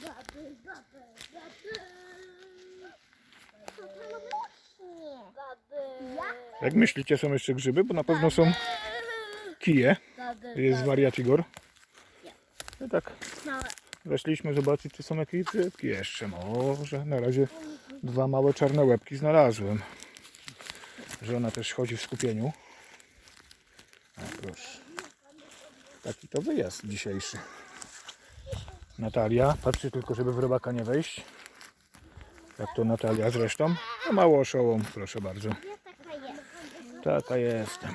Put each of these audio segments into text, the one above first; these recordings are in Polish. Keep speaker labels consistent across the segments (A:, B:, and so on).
A: Baby, baby, baby. Jak?
B: Jak myślicie, są jeszcze grzyby? Bo na pewno są kije. Jest wariat Igor.
A: Nie.
B: No tak, weszliśmy zobaczyć, czy są jakieś grzybki jeszcze. Może. Na razie dwa małe czarne łebki znalazłem. Żona też chodzi w skupieniu. A proszę. Taki to wyjazd dzisiejszy. Natalia, patrzy tylko, żeby w robaka nie wejść. Jak to Natalia zresztą. A mało oszołom, proszę bardzo.
A: Taka jest.
B: Taka jestem.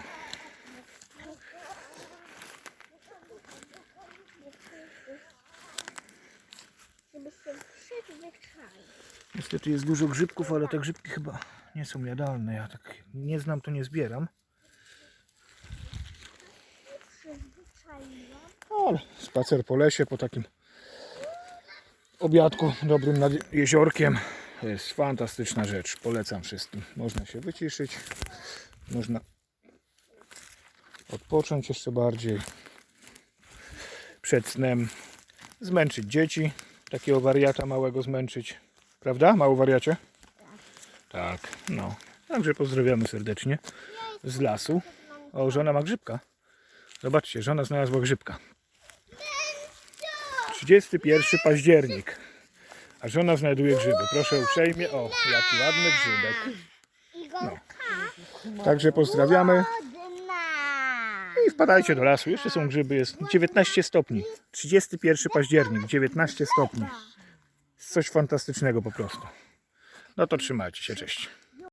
B: Niestety jest dużo grzybków, ale te grzybki chyba nie są jadalne. Ja tak nie znam, to nie zbieram. Ale spacer po lesie, po takim obiadku dobrym nad jeziorkiem. To jest fantastyczna rzecz. Polecam wszystkim. Można się wyciszyć. Można odpocząć jeszcze bardziej. Przed snem zmęczyć dzieci. Takiego wariata małego zmęczyć. Prawda, mało wariacie? Tak, no. Także pozdrawiamy serdecznie z lasu. O, żona ma grzybka. Zobaczcie, żona znalazła grzybka. 31 październik. A żona znajduje grzyby. Proszę uprzejmie. O, jaki ładny grzybek.
A: Igorka.
B: Także pozdrawiamy i wpadajcie do lasu. Jeszcze są grzyby. Jest 19 stopni. 31 październik, 19 stopni. Coś fantastycznego po prostu. No to trzymajcie się. Cześć.